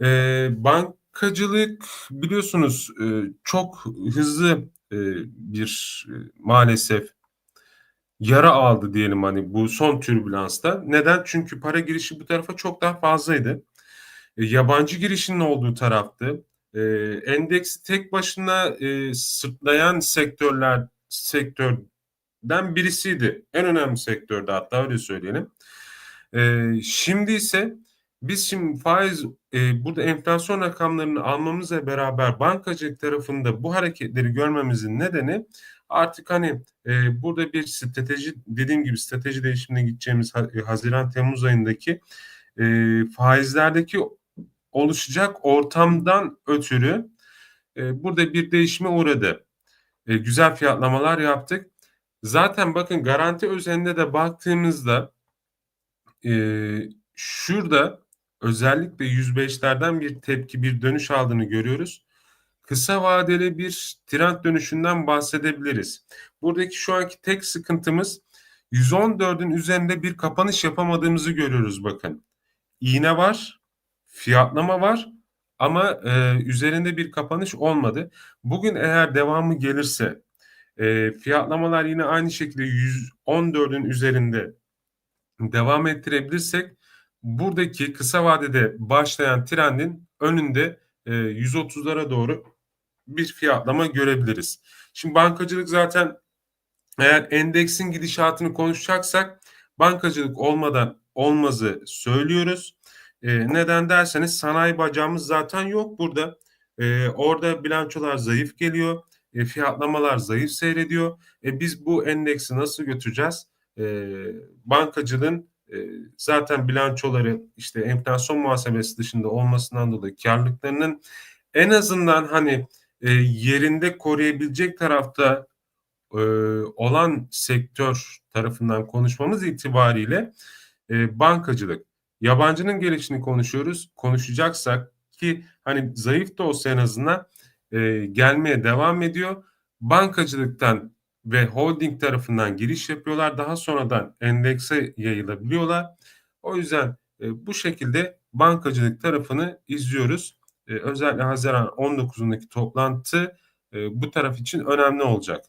Eee, bankacılık biliyorsunuz, eee, çok hızlı, eee, bir, eee, maalesef yara aldı diyelim, hani, bu son türbülansta. Neden? Çünkü para girişi bu tarafa çok daha fazlaydı. Eee, yabancı girişinin olduğu taraftı. Eee, endeksi tek başına, eee, sırtlayan sektörler sektörden birisiydi. En önemli sektördü hatta öyle söyleyelim. Eee, şimdi ise biz şimdi faiz, eee, burada enflasyon rakamlarını almamızla beraber bankacılık tarafında bu hareketleri görmemizin nedeni artık, hani, eee, burada bir strateji dediğim gibi strateji değişimine gideceğimiz ha haziran-temmuz ayındaki, eee, faizlerdeki oluşacak ortamdan ötürü, eee, burada bir değişime uğradı. Eee, güzel fiyatlamalar yaptık. Zaten bakın garanti özelinde de baktığımızda, eee, şurada özellikle 105'lerden bir tepki, bir dönüş aldığını görüyoruz. Kısa vadeli bir trend dönüşünden bahsedebiliriz. Buradaki şu anki tek sıkıntımız 114'ün üzerinde bir kapanış yapamadığımızı görüyoruz bakın. İğne var, fiyatlama var ama, eee, üzerinde bir kapanış olmadı. Bugün eğer devamı gelirse, eee, fiyatlamalar yine aynı şekilde 114'ün üzerinde devam ettirebilirsek buradaki kısa vadede başlayan trendin önünde, eee, 130'lara doğru bir fiyatlama görebiliriz. Şimdi bankacılık zaten eğer endeksin gidişatını konuşacaksak bankacılık olmadan olmazı söylüyoruz. Eee, neden derseniz sanayi bacağımız zaten yok burada. Eee, orada bilançolar zayıf geliyor, eee, fiyatlamalar zayıf seyrediyor. E, biz bu endeksi nasıl götüreceğiz? Eee, bankacılığın, eee, zaten bilançoları, işte, enflasyon muhasebesi dışında olmasından dolayı kârlılıklarının en azından, hani, eee, yerinde koruyabilecek tarafta, eee, olan sektör tarafından konuşmamız itibariyle, eee, bankacılık. Yabancının gelişini konuşuyoruz. Konuşacaksak ki, hani, zayıf da olsa en azından, eee, gelmeye devam ediyor. Bankacılıktan ve holding tarafından giriş yapıyorlar. Daha sonradan endekse yayılabiliyorlar. O yüzden, eee, bu şekilde bankacılık tarafını izliyoruz. Eee, özellikle haziran 19'undaki toplantı, eee, bu taraf için önemli olacak.